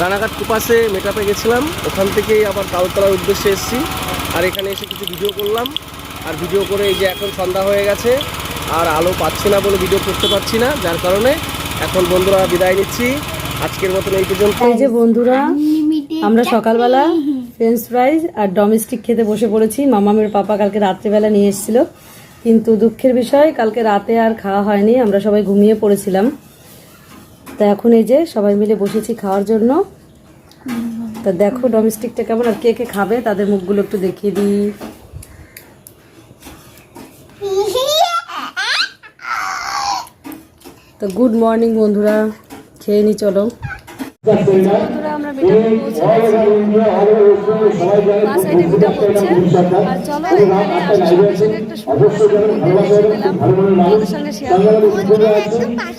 রানাঘাট কুপাসে মেটাপে গেছিলাম। ওখান থেকেই আবার কাউতলার উদ্দেশ্যে এসেছি। আর এখানে এসে কিছু ভিডিও করলাম। আর ভিডিও করে এই যে এখন সন্ধ্যা হয়ে গেছে আর আলো পাচ্ছি না বলে ভিডিও করতে পারছি না যার কারণে এখন বন্ধুরা বিদায় নিচ্ছি। আজকের মতন এই পর্যন্ত। এই যে বন্ধুরা আমরা সকালবেলা ফ্রেঞ্চ ফ্রাইজ আর ডোমেস্টিক খেতে বসে পড়েছি। মামামের পাপা কালকে রাত্রেবেলা নিয়ে এসেছিল। কিন্তু দুঃখের বিষয় কালকে রাতে আর খাওয়া হয়নি। আমরা সবাই ঘুমিয়ে পড়েছিলাম। তা এখন এই যে সবাই মিলে বসেছি খাওয়ার জন্য। তা দেখো ডোমেস্টিকটা কেমন আর কে কে খাবে তাদের মুখগুলো একটু দেখিয়ে দিই। তো গুড মর্নিং বন্ধুরা, খেয়ে নি চলো। পৌঁছে সাইডে আর চলো এখানে আসার সঙ্গে সঙ্গে একটা সুন্দর সুন্দর মন্দির দেখে পেলাম তোমাদের সঙ্গে শেয়ার করব।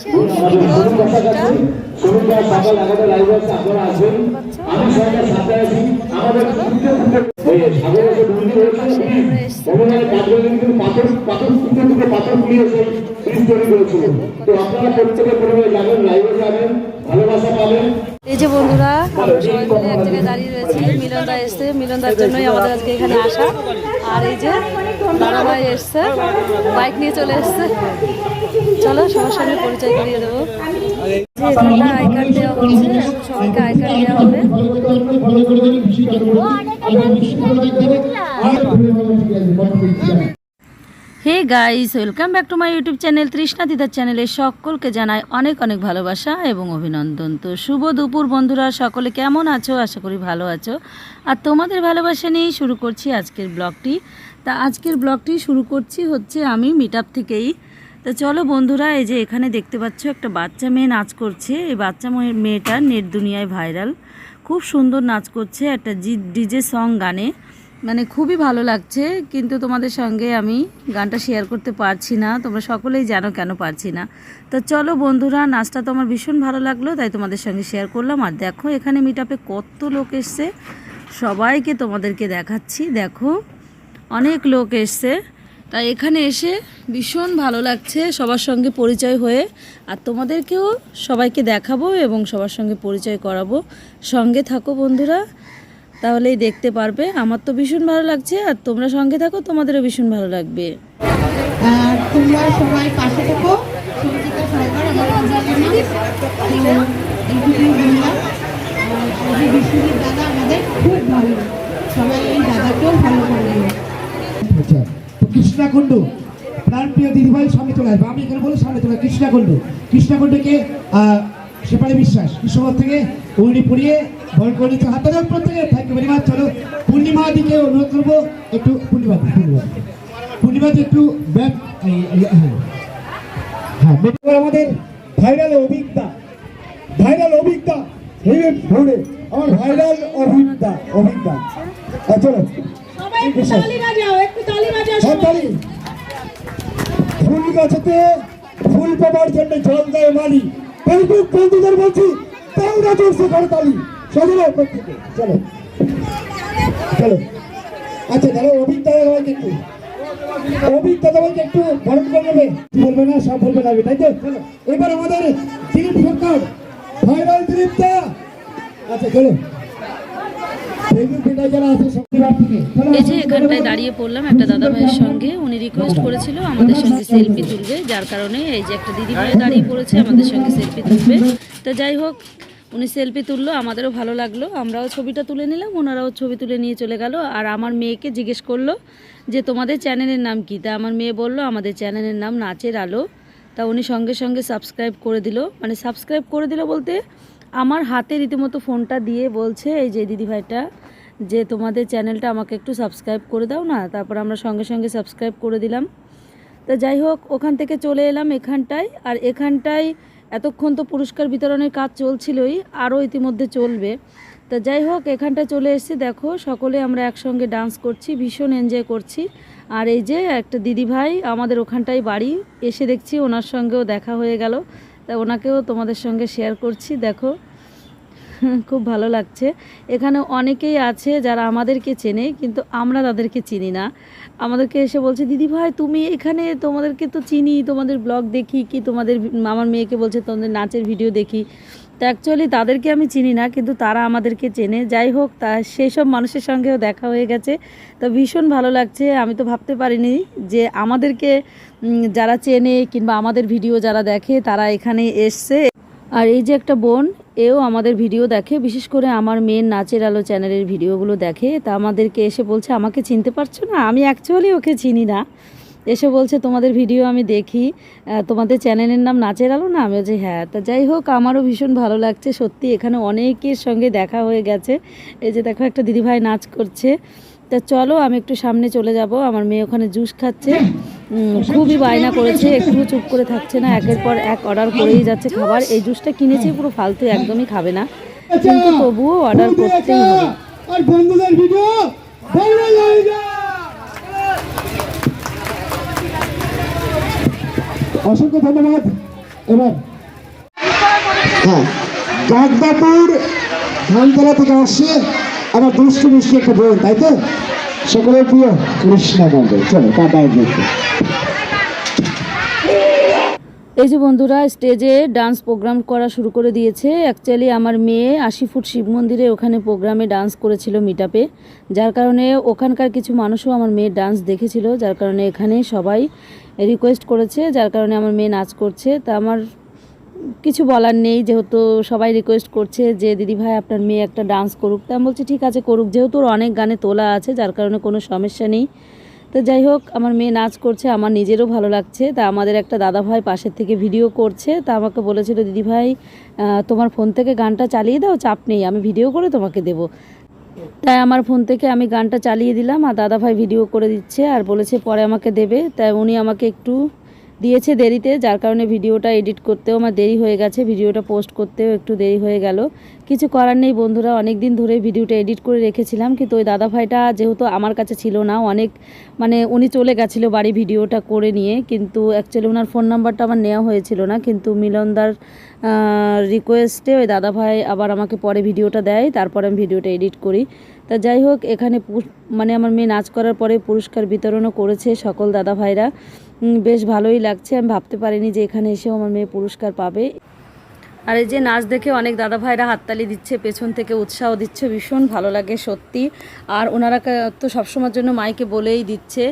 খুব সুন্দর মন্দিরটা পাশে আমরা এসছি। এই যে বন্ধুরা সবাই মিলে দাঁড়িয়ে রয়েছি, মিলনদা এসছে। মিলনদার জন্যই আমাদের আজকে এখানে আসা। আর এই যে দাদাভাই এসছে, বাইক নিয়ে চলে এসছে। চলো, সবার সঙ্গে পরিচয় করিয়ে দেবো। এখানটা কার্ড দেওয়া হচ্ছে, সবাইকে আই কার্ড দেওয়া হবে। Hey guys, welcome back to my YouTube channel Trishna দিদার চ্যানেলে সকলকে জানাই অনেক অনেক ভালোবাসা এবং অভিনন্দন। তো শুভ দুপুর বন্ধুরা, সকলে কেমন আছো? আশা করি ভালো আছো। আর তোমাদের ভালোবাসা নিয়েই শুরু করছি আজকের ব্লগটি। তা আজকের ব্লগটি শুরু করছি হচ্ছে আমি মিট থেকেই। তো চলো বন্ধুরা, এই যে এখানে দেখতে পাচ্ছ একটা বাচ্চা মেয়ে নাচ করছে। এই বাচ্চা মেয়ে- মেয়েটা নেট দুনিয়ায় ভাইরাল। খুব সুন্দর নাচ করছে, একটা জি ডিজে সং গানে। মানে খুবই ভালো লাগছে, কিন্তু তোমাদের সঙ্গে আমি গানটা শেয়ার করতে পারছি না। তোমরা সকলেই জানো কেন পারছি না। তো চলো বন্ধুরা, নাচটা তো আমার ভীষণ ভালো লাগল, তাই তোমাদের সঙ্গে শেয়ার করলাম। আর দেখো, এখানে মিটাপে কত লোক এসছে। সবাইকে তোমাদেরকে দেখাচ্ছি। দেখো, অনেক লোক এসছে। তাই এখানে এসে ভীষণ ভালো লাগছে সবার সঙ্গে পরিচয় হয়ে। আর তোমাদেরকেও সবাইকে দেখাবো এবং সবার সঙ্গে পরিচয় করাবো। সঙ্গে থাকো বন্ধুরা। তাহলেই দেখতে পারবে। আমার তো ভীষণ ভালো লাগছে আর তোমরা সঙ্গে থাকো তোমাদেরও ভীষণ ভালো লাগবে। আর তোমরা সবাই পাশে থেকো। দাদা আমাদের খুব ভালো। সবাই এই দাদাকেও ভালো করে আচ্ছা তো কৃষ্ণাকুণ্ড দিদিভাই সামনে চলে আসবে। আমি এখানে বলে সামনে চলে কৃষ্ণাকুণ্ড কৃষ্ণাকুণ্ডকে সেপারে বিশ্বাস কৃষ্ণগর থেকে উড়ি পড়িয়ে ভয় করে নিচ্ছে হাতে ধর প্রত্যেকে। থ্যাংক ইউ ভেরি মাচ চলো। পূর্ণিমা দিকে অনুরোধ করব একটু পূর্ণিমা পূর্ণিমা পূর্ণিমা একটু ব্যাক হ্যাঁ। হ্যাঁ আমাদের ভাইরাল অভিজ্ঞতা। ভাইরাল অভিজ্ঞতা। এই ফোনে আমার ভাইরাল অভিজ্ঞতা অভিজ্ঞতা। আচ্ছা, চলো। ফুল গাছেতে ফুল পাবার জন্য জল দেয় মালি। ফেসবুক বন্ধুদের বলছি তাও না চলছে করতালি চলো প্রত্যেকে চলো। চলো। আচ্ছা তাহলে অভিজ্ঞতা সবাইকে একটু অভিজ্ঞতা সবাইকে একটু বরণ করে নেবে। বলবে না সব বলবে না তাই তো? এবার আমাদের দিলীপ সরকার ভাইরাল দিলীপ দা আচ্ছা চলো। এই যে এখানটায় দাঁড়িয়ে পড়লাম একটা দাদা ভাইয়ের সঙ্গে। উনি রিকোয়েস্ট করেছিল আমাদের সঙ্গে সেলফি তুলবে যার কারণে এই যে একটা দিদি ভাই দাঁড়িয়ে পড়েছে আমাদের সঙ্গে সেলফি তুলবে। তো যাই হোক উনি সেলফি তুললো, আমাদেরও ভালো লাগল। আমরাও ছবিটা তুলে নিলাম, ওনারাও ছবি তুলে নিয়ে চলে গেল। আর আমার মেয়েকে জিজ্ঞেস করল যে, তোমাদের চ্যানেলের নাম কী? তা আমার মেয়ে বলল, আমাদের চ্যানেলের নাম নাচের আলো। তা উনি সঙ্গে সঙ্গে সাবস্ক্রাইব করে দিল। মানে সাবস্ক্রাইব করে দিল বলতে, আমার হাতে রীতিমতো ফোনটা দিয়ে বলছে, এই যে দিদিভাইটা যে তোমাদের চ্যানেলটা আমাকে একটু সাবস্ক্রাইব করে দাও না। তারপর আমরা সঙ্গে সঙ্গে সাবস্ক্রাইব করে দিলাম। তো যাই হোক, ওখান থেকে চলে এলাম এখানটায়। আর এখানটায় এতক্ষণ তো পুরস্কার বিতরণের কাজ চলছিলই, আরও ইতিমধ্যে চলবে। তা যাই হোক এখানটা চলে এসেছি, দেখো, সকলে আমরা একসঙ্গে ডান্স করছি, ভীষণ এনজয় করছি। আর এই যে একটা দিদি ভাই আমাদের ওখানটায় বাড়ি, এসে দেখছি ওনার সঙ্গেও দেখা হয়ে গেল। তা ওনাকেও তোমাদের সঙ্গে শেয়ার করছি, দেখো, খুব ভালো লাগছে। এখানে অনেকেই আছে যারা আমাদেরকে চেনে, কিন্তু আমরা তাদেরকে চিনি না। আমাদেরকে এসে বলছে, দিদি ভাই, তুমি এখানে তোমাদেরকে তো চিনি, তোমাদের ব্লগ দেখি কি, তোমাদের আমার মেয়েকে বলছে তোমাদের নাচের ভিডিও দেখি। তো অ্যাকচুয়ালি তাদেরকে আমি চিনি না, কিন্তু তারা আমাদেরকে চেনে। যাই হোক, তা সেই সব মানুষের সঙ্গেও দেখা হয়ে গেছে। তো ভীষণ ভালো লাগছে। আমি তো ভাবতে পারিনি যে আমাদেরকে যারা চেনে কিংবা আমাদের ভিডিও যারা দেখে, তারা এখানে এসছে। আর এই যে একটা বোন, এও আমাদের ভিডিও দেখে, বিশেষ করে আমার মেয়ের নাচের আলো চ্যানেলের ভিডিওগুলো দেখে। তা আমাদেরকে এসে বলছে, আমাকে চিনতে পারছ না? আমি অ্যাকচুয়ালি ওকে চিনি না। এসে বলছে, তোমাদের ভিডিও আমি দেখি। তোমাদের চ্যানেলের নাম নাচের আলো না? আমি বলছি হ্যাঁ। তা যাই হোক, আমারও ভীষণ ভালো লাগছে। সত্যি, এখানে অনেকের সঙ্গে দেখা হয়ে গেছে। এই যে দেখো, একটা দিদিভাই নাচ করছে। তা চলো আমি একটু সামনে চলে যাব। আমার মেয়ে ওখানে জুস খাচ্ছে। খুবই বায়না করেছে একটু চুপ করে থাকছে না। একের পর এক অর্ডার করেই যাচ্ছে খাবার। এই জুসটা কিনেছি পুরো ফালতু একদমই খাবে না। কিন্তু তবুও অর্ডার করতেই হবে। আর বন্ধুদের ভিডিও ভাইরাল হয়ে যায় অসংখ্য ধন্যবাদ। এবার হ্যাঁ গাগদাপুর ধানতলা থেকে আসছে। আমার দুষ্টু মিষ্টি একটা বোন তাই তো? সকলের প্রিয় কৃষ্ণা মন্ডল চলো কাটায় এই যে বন্ধুরা, স্টেজে ডান্স প্রোগ্রাম করা শুরু করে দিয়েছে। অ্যাকচুয়ালি আমার মেয়ে আশি ফুট শিব মন্দিরে ওখানে প্রোগ্রামে ডান্স করেছিল মিটাপে যার কারণে ওখানকার কিছু মানুষও আমার মেয়ের ডান্স দেখেছিল, যার কারণে এখানে সবাই রিকোয়েস্ট করেছে, যার কারণে আমার মেয়ে নাচ করছে। তা আমার কিছু বলার নেই, যেহেতু সবাই রিকোয়েস্ট করছে যে, দিদি ভাই, আপনার মেয়ে একটা ডান্স করুক। তা আমি বলছি, ঠিক আছে, করুক। যেহেতু ওর অনেক গানে তোলা আছে, যার কারণে কোনো সমস্যা নেই। তো যাই হোক, আমার মেয়ে নাচ করছে, আমার নিজেরও ভালো লাগছে। তা আমাদের একটা দাদা ভাই পাশের থেকে ভিডিও করছে, তা আমাকে বলেছিল, দিদি ভাই তোমার ফোন থেকে গানটা চালিয়ে দাও, চাপ নেই, আমি ভিডিও করে তোমাকে দেবো। তাই আমার ফোন থেকে আমি গানটা চালিয়ে দিলাম, আর দাদা ভাই ভিডিও করে দিচ্ছে, আর বলেছে পরে আমাকে দেবে। তাই উনি আমাকে একটু দিয়েছে দেরিতে, যার কারণে ভিডিওটা এডিট করতেও আমার দেরি হয়ে গেছে, ভিডিওটা পোস্ট করতেও একটু দেরি হয়ে গেল। কিছু করার নেই বন্ধুরা অনেক দিন ধরে ভিডিওটা এডিট করে রেখেছিলাম, কিন্তু ওই দাদা ভাইটা যেহেতু আমার কাছে ছিল না, অনেক মানে উনি চলে গেছিল বাড়ি ভিডিওটা করে নিয়ে, কিন্তু অ্যাকচুয়ালি ওনার ফোন নাম্বারটা আমার নেওয়া হয়েছিল না, কিন্তু মিলনদার রিকোয়েস্টে ওই দাদা ভাই আবার আমাকে পরে ভিডিওটা দেয়, তারপর আমি ভিডিওটা এডিট করি। তা যাই হোক, এখানে মানে আমার মেয়ে নাচ করার পরে পুরস্কার বিতরণও করেছে সকল দাদা ভাইরা বেশ ভালোই লাগছে। আমি ভাবতে পারিনি যে এখানে এসেও আমার মেয়ে পুরস্কার পাবে। আর এই যে নাচ দেখে অনেক দাদা ভাইরা হাততালি দিচ্ছে, পেছন থেকে উৎসাহ দিচ্ছে, ভীষণ ভালো লাগে সত্যি। আর ওনারা তো সবসময়ের জন্য মাইকে বলেই দিচ্ছে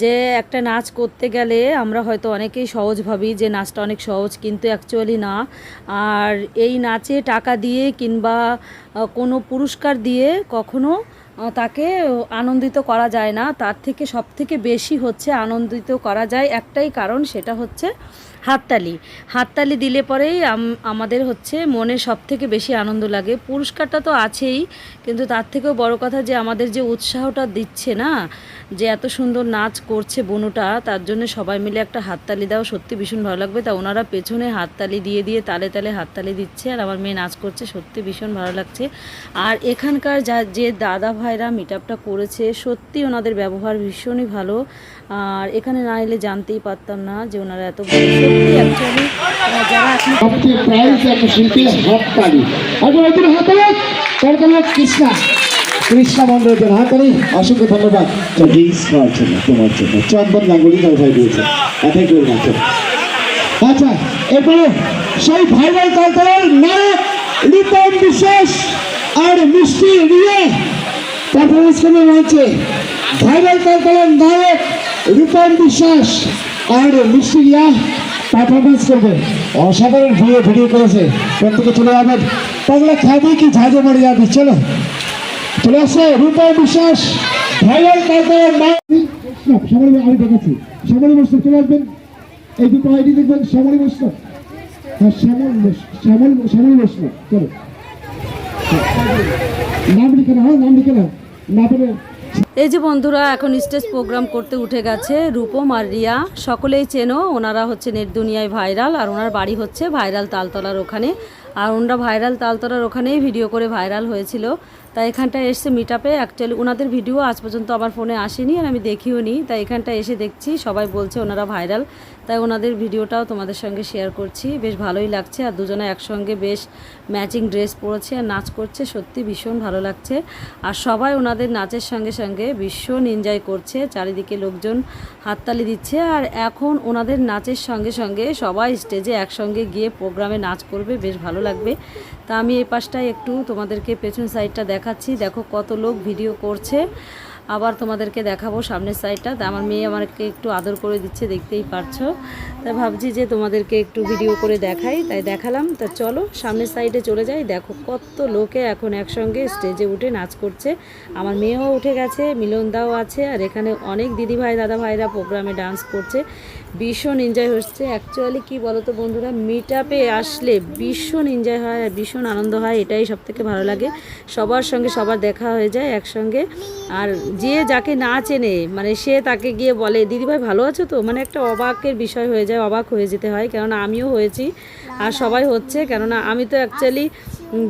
যে, একটা নাচ করতে গেলে আমরা হয়তো অনেকেই সহজ ভাবি যে, নাচটা অনেক সহজ, কিন্তু অ্যাকচুয়ালি না। আর এই নাচে টাকা দিয়ে কিংবা কোনো পুরস্কার দিয়ে কখনো তাকে আনন্দিত করা যায় না। তার থেকে সব থেকে বেশি হচ্ছে আনন্দিত করা যায় একটাই কারণ, সেটা হচ্ছে হাততালি। হাততালি দিলে পরেই আমাদের হচ্ছে মনে সব থেকে বেশি আনন্দ লাগে। পুরস্কারটা তো আছেই, কিন্তু তার থেকেও বড় কথা যে আমাদের যে উৎসাহটা দিচ্ছে না, যে এত সুন্দর নাচ করছে বনুটা, তার জন্য সবাই মিলে একটা হাততালি দাও, সত্যি ভীষণ ভালো লাগবে। তা ওনারা পেছনে হাততালি দিয়ে দিয়ে তালে তালে হাততালি দিচ্ছে, আর আমার মেয়ে নাচ করছে, সত্যি ভীষণ ভালো লাগছে। আর এখানকার যা, যে দাদা ভাইরা মিট আপটা করেছে, সত্যি ওনাদের ব্যবহার ভীষণই ভালো। আর এখানে না এলে জানতেই পারতাম না যে ওনারা এত সবচেয়ে প্রাইজ একটা শিল্পী হাততালি একবার একজন হাততালি তার কৃষ্ণা। কৃষ্ণা মন্ডলের জন্য হাততালি অসংখ্য ধন্যবাদ। খাওয়ার জন্য, তোমার জন্য। চন্দন গাঙ্গুলি তার ভাই দিয়েছে। এটাই করে মাত্র আচ্ছা এরপরে সেই ভাইরাল কালচারের নায়ক লিপন বিশ্বাস আর মিষ্টি রিয়ে। পারফরমেন্স করবে মঞ্চে ভাইরাল কালচারের নায়ক রূপন বিশ্বাস আর মিষ্টি রিয়া। পারফরমেন্স করবে। অসাধারণ ভিডিও ভিডিও করেছে। প্রত্যেকে চলে যাবেন পাগলা খাবি কি ঝাঁঝে মরে যাবি? চলো। চলে আসছে রূপন বিশ্বাস। নায়ক সবাই আমি দেখেছি সবাই বসতে চলে আসবেন। এই দুটো আইডি দেখবেন শ্যামলী বৈষ্ণব হ্যাঁ শ্যামল শ্যামল শ্যামল বৈষ্ণব চলো। নাম লিখে না হ্যাঁ নাম লিখে না না পেলে এই যে বন্ধুরা, এখন স্টেজ প্রোগ্রাম করতে উঠে গেছে রূপম আর রিয়া। সকলেই চেনো, ওনারা হচ্ছে নেট দুনিয়ায় ভাইরাল আর ওনার বাড়ি হচ্ছে ভাইরাল তালতলার ওখানে। আর ওনারা ভাইরাল তালতলার ওখানেই ভিডিও করে ভাইরাল হয়েছিল। তাই এখানটায় এসছে মিট আপে অ্যাকচুয়ালি ওনাদের ভিডিও আজ পর্যন্ত আমার ফোনে আসেনি আর আমি দেখিও নি। তাই এখানটায় এসে দেখছি, সবাই বলছে ওনারা ভাইরাল। তাই ওনাদের ভিডিওটাও তোমাদের সঙ্গে শেয়ার করছি। বেশ ভালোই লাগছে আর দুজনে একসঙ্গে বেশ ম্যাচিং ড্রেস পরেছে আর নাচ করছে। সত্যি ভীষণ ভালো লাগছে। আর সবাই ওনাদের নাচের সঙ্গে সঙ্গে ভীষণ এনজয় করছে, চারিদিকে লোকজন হাততালি দিচ্ছে আর এখন ওনাদের নাচের সঙ্গে সঙ্গে সবাই স্টেজে একসঙ্গে গিয়ে প্রোগ্রামে নাচ করবে, বেশ ভালো লাগবে। তা আমি এই পাশটায় একটু তোমাদেরকে পেছন সাইডটা দেখাচ্ছি। দেখো কত লোক ভিডিও করছে। আবার তোমাদেরকে দেখাবো সামনের সাইডটা তা আমার মেয়ে আমাকে একটু আদর করে দিচ্ছে, দেখতেই পারছ। তাই ভাবছি যে তোমাদেরকে একটু ভিডিও করে দেখাই। তাই দেখালাম। তা চলো, সামনের সাইডে চলে যাই। দেখো কত লোকে এখন একসঙ্গে স্টেজে উঠে নাচ করছে। আমার মেয়েও উঠে গেছে, মিলনদাও আছে, আর এখানে অনেক দিদিভাই দাদা ভাইরা প্রোগ্রামে ডান্স করছে। ভীষণ এনজয় হচ্ছে। অ্যাকচুয়ালি কি বলো তো বন্ধুরা মিট আপে আসলে ভীষণ এনজয় হয় আর ভীষণ আনন্দ হয়, এটাই সব থেকে ভালো লাগে। সবার সঙ্গে সবার দেখা হয়ে যায় একসঙ্গে। আর যে যাকে না চেনে মানে সে তাকে গিয়ে বলে দিদিভাই ভালো আছো তো? মানে একটা অবাকের বিষয় হয়ে যায়, অবাক হয়ে যেতে হয়। কেননা আমিও হয়েছি আর সবাই হচ্ছে। কেননা আমি তো অ্যাকচুয়ালি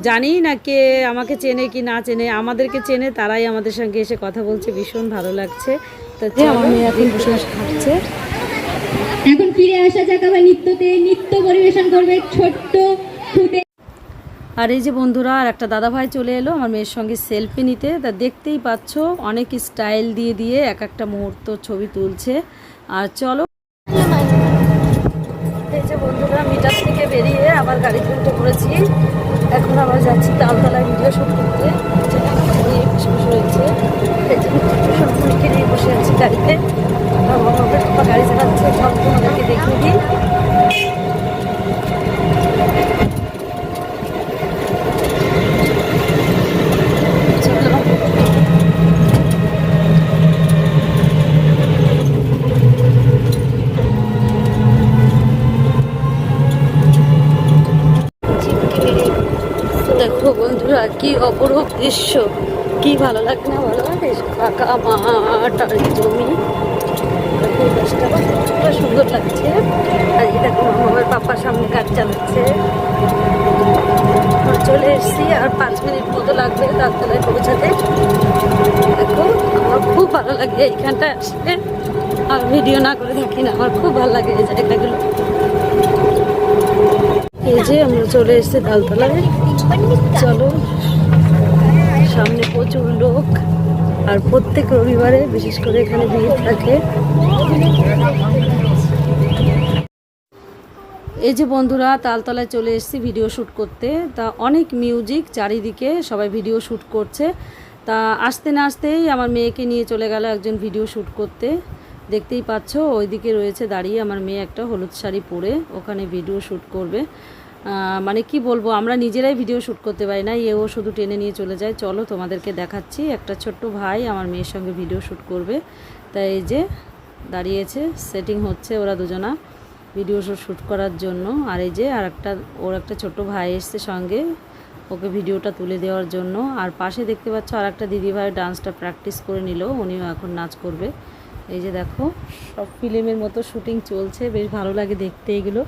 জানি না কে আমাকে চেনে কি না চেনে। আমাদেরকে চেনে, তারাই আমাদের সঙ্গে এসে কথা বলছে। ভীষণ ভালো লাগছে। তো আমার মেয়ে এখন বসে খাচ্ছে। এখন ফিরে আসা যাক আবার নৃত্যতে, নৃত্য পরিবেশন করবে ছোট্ট খুঁটে আর এই যে বন্ধুরা, আর একটা দাদা ভাই চলে এলো আমার মেয়ের সঙ্গে সেলফি নিতে। তা দেখতেই পাচ্ছ, অনেক স্টাইল দিয়ে দিয়ে এক একটা মুহূর্ত ছবি তুলছে। আর চলো অপরূপ দৃশ্য। কি ভালো লাগে না? ভালো লাগে ফাঁকা মাঠ আর জমি সুন্দর লাগছে। আর দেখো, আমার পাপার সামনে গাছ চালাচ্ছে। চলে এসেছি, আর পাঁচ মিনিট মতো লাগবে তারতলায় পৌঁছাতে। দেখো, আমার খুব ভালো লাগে এইখানটা আসলে আর ভিডিও না করে থাকি না, আমার খুব ভালো লাগে এই জায়গাগুলো। এই যে আমরা চলে এসেছি তালতলায় চলো সামনে প্রচুর লোক আর প্রত্যেক রবিবারে বিশেষ করে এখানে ভিড় থাকে। এই যে বন্ধুরা, তালতলায় চলে এসেছি ভিডিও শ্যুট করতে। তা অনেক মিউজিক, চারিদিকে সবাই ভিডিও শ্যুট করছে। তা আসতে না আসতেই আমার মেয়েকে নিয়ে চলে গেল একজন ভিডিও শ্যুট করতে। দেখতেই পাচ্ছ, ওইদিকে রয়েছে দাঁড়িয়ে আমার মেয়ে একটা হলুদ শাড়ি পরে ওখানে ভিডিও শ্যুট করবে। মানে কি বলব, আমরা নিজেরাই ভিডিও শ্যুট করতে পারি না, এও শুধু টেনে নিয়ে চলে যায়। চলো তোমাদেরকে দেখাচ্ছি, একটা ছোট্ট ভাই আমার মেয়ের সঙ্গে ভিডিও শ্যুট করবে। তাই এই যে দাঁড়িয়েছে সেটিং হচ্ছে ওরা দুজনা ভিডিও শ্যুট করার জন্য। আর এই যে আর একটা, ওর একটা ছোট ভাই এসছে সঙ্গে, ওকে ভিডিওটা তুলে দেওয়ার জন্য। আর পাশে দেখতে পাচ্ছ আর একটা দিদিভাই ডান্সটা প্র্যাকটিস করে নিল, উনিও এখন নাচ করবে। এই যে দেখো, সব ফিল্মের মতো শুটিং চলছে, বেশ ভালো লাগে দেখতে এগুলো।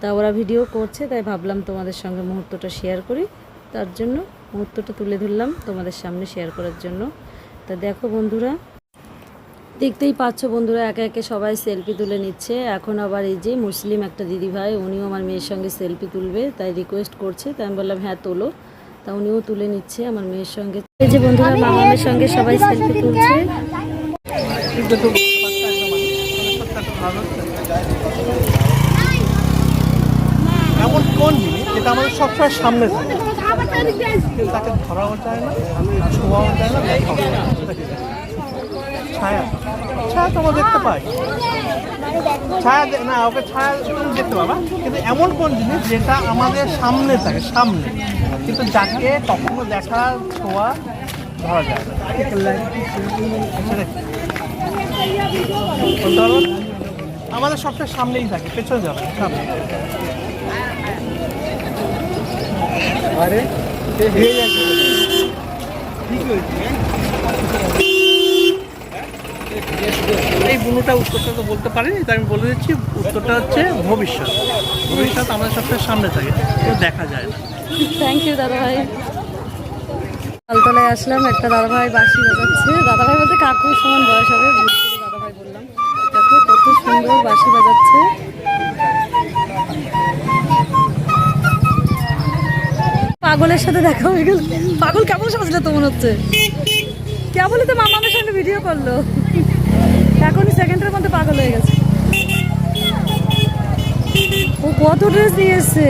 তা ওরা ভিডিও করছে তাই ভাবলাম তোমাদের সঙ্গে মুহূর্তটা শেয়ার করি। তার জন্য মুহূর্তটা তুলে ধরলাম তোমাদের সামনে শেয়ার করার জন্য। তা দেখো বন্ধুরা দেখতেই পাচ্ছ বন্ধুরা একে একে সবাই সেলফি তুলে নিচ্ছে। এখন আবার এই যে মুসলিম একটা দিদি ভাই উনিও আমার মেয়ের সঙ্গে সেলফি তুলবে তাই রিকোয়েস্ট করছে। তাই আমি বললাম হ্যাঁ তোলো। তা উনিও তুলে নিচ্ছে আমার মেয়ের সঙ্গে। এই যে বন্ধুরা মামামের সঙ্গে সবাই সেলফি তুলছে। এমন কোন জিনিস যেটা আমাদের সবসময় সামনে থাকে? তাকে ধরাও যায় না, ছোঁয়াও যায় না, দেখাও ছায়া ছায়া তো আমরা দেখতে পাই। ছায়া না, ওকে ছায়া দেখতে পাবা। কিন্তু এমন কোন জিনিস যেটা আমাদের সামনে থাকে, সামনে। কিন্তু যাকে কখনো দেখা, ছোঁয়া ধরা যায় না? আমাদের সবসময় সামনেই থাকে, পেছনে যাবে সামনে এই বুনুটা উত্তরটা তো বলতে পারিনি তাই আমি বলে দিচ্ছি উত্তরটা হচ্ছে ভবিষ্যৎ। ভবিষ্যৎ আমাদের সবসময় সামনে থাকে কেউ দেখা যায় না। থ্যাংক ইউ দাদা ভাই তালতলায় আসলাম একটা দাদা ভাই বাঁশি বাজাচ্ছে। দাদা ভাই বলতে কাকুর সমান বয়স হবে ভুল করে দাদা ভাই বললাম। দেখো কত সুন্দর বাসি বাজাচ্ছে। পাগলের সাথে দেখা হয়ে গেল। পাগল কেমন সাজলে তো মনে হচ্ছে? কেমন তো মামামের সঙ্গে ভিডিও করল। এখন সেকেন্ডের মধ্যে পাগল হয়ে গেছে। ও কত ড্রেস নিয়ে এসছে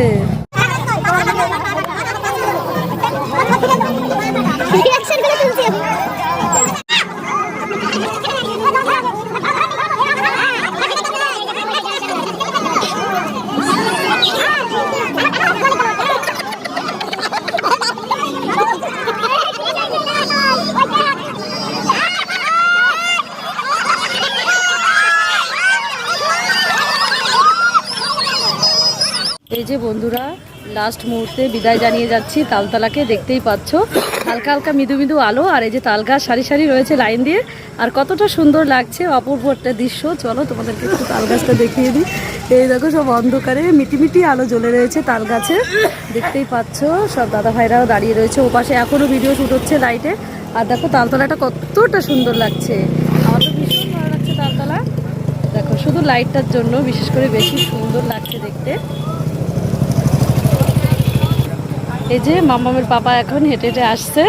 এই যে বন্ধুরা লাস্ট মুহূর্তে বিদায় জানিয়ে যাচ্ছি, তালতলাকে দেখতেই পাচ্ছ। হালকা হালকা মৃদু মৃদু আলো, আর এই যে তাল গাছ সারি সারি রয়েছে লাইন দিয়ে। আর কতটা সুন্দর লাগছে অপূর্ব একটা দৃশ্য। চলো তোমাদেরকে একটু তাল গাছটা দেখিয়ে দিই। এই দেখো সব অন্ধকারে মিটি মিটি আলো জ্বলে রয়েছে তাল গাছে। দেখতেই পাচ্ছ, সব দাদা ভাইরাও দাঁড়িয়ে রয়েছে ও পাশে। এখনও ভিডিও শ্যুট হচ্ছে লাইটে আর দেখো তালতলাটা কতটা সুন্দর লাগছে। আমার তো ভীষণ ভালো লাগছে তালতলা। দেখো, শুধু লাইটটার জন্য, বিশেষ করে বেশি সুন্দর লাগছে দেখতে। এই যে মামামের পাপা এখন হেঁটে হেঁটে আসছে।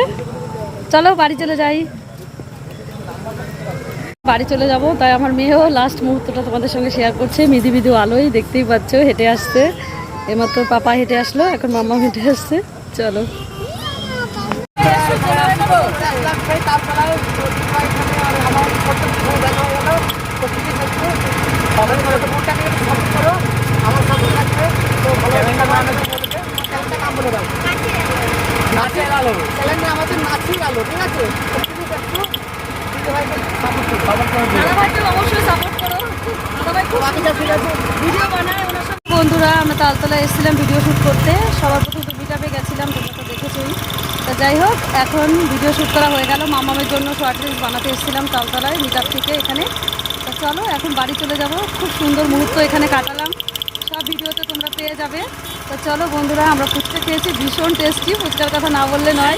চলো বাড়ি চলে যাই। বাড়ি চলে যাব, তাই আমার মেয়েও লাস্ট মুহূর্তটা তোমাদের সঙ্গে শেয়ার করছে। মিদি মিদু আলোই দেখতেই পাচ্ছ, হেঁটে আসছে। এমাত্র পাপা হেঁটে আসলো, এখন মামা হেঁটে আসছে। চলো। বন্ধুরা আমরা তালতলায় এসেছিলাম ভিডিও শ্যুট করতে। সবার প্রথম তো মিটাপে গেছিলাম তোমরা তো দেখেছোই। তা যাই হোক এখন ভিডিও শ্যুট করা হয়ে গেল। মামামের জন্য শর্ট রিলস বানাতে এসেছিলাম তালতলায় মিটাপ থেকে এখানে। তা চলো এখন বাড়ি চলে যাব। খুব সুন্দর মুহূর্ত এখানে কাটালাম। সব ভিডিওতে তোমরা পেয়ে যাবে। তো চলো বন্ধুরা, আমরা ফুচকা খেয়েছি, ভীষণ টেস্টি ফুচকার কথা না বললে নয়।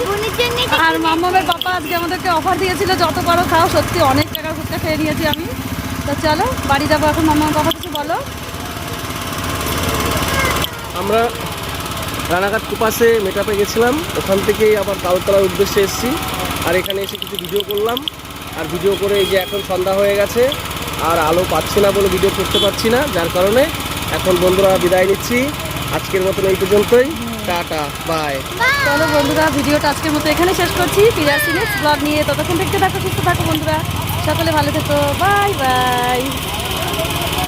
আর মামামের বাবা আজকে আমাদেরকে অফার দিয়েছিল, যত পারো খাও, সত্যি অনেক টাকার ফুচকা খেয়ে নিয়েছি আমি। তো চলো, বাড়ি যাব এখন মামার বাবা কিছু বলো। আমরা রানাঘাট কুপাসে মেটাপে গেছিলাম, ওখান থেকেই আবার তালতলার উদ্দেশ্যে এসেছি। আর এখানে এসে কিছু ভিডিও করলাম। আর ভিডিও করে এই যে এখন সন্ধ্যা হয়ে গেছে, আর আলো পাচ্ছি না বলে ভিডিও করতে পারছি না, যার কারণে এখন বন্ধুরা বিদায় নিচ্ছি। আজকের মতন এই পর্যন্তই। টাটা বাই চলো বন্ধুরা, ভিডিওটা আজকের মতো এখানে শেষ করছি। ফিরে আসি নেক্সট ব্লগ নিয়ে। ততক্ষণ দেখতে থাকো, সুস্থ থাকো বন্ধুরা। সকলে ভালো থেকো। Bye bye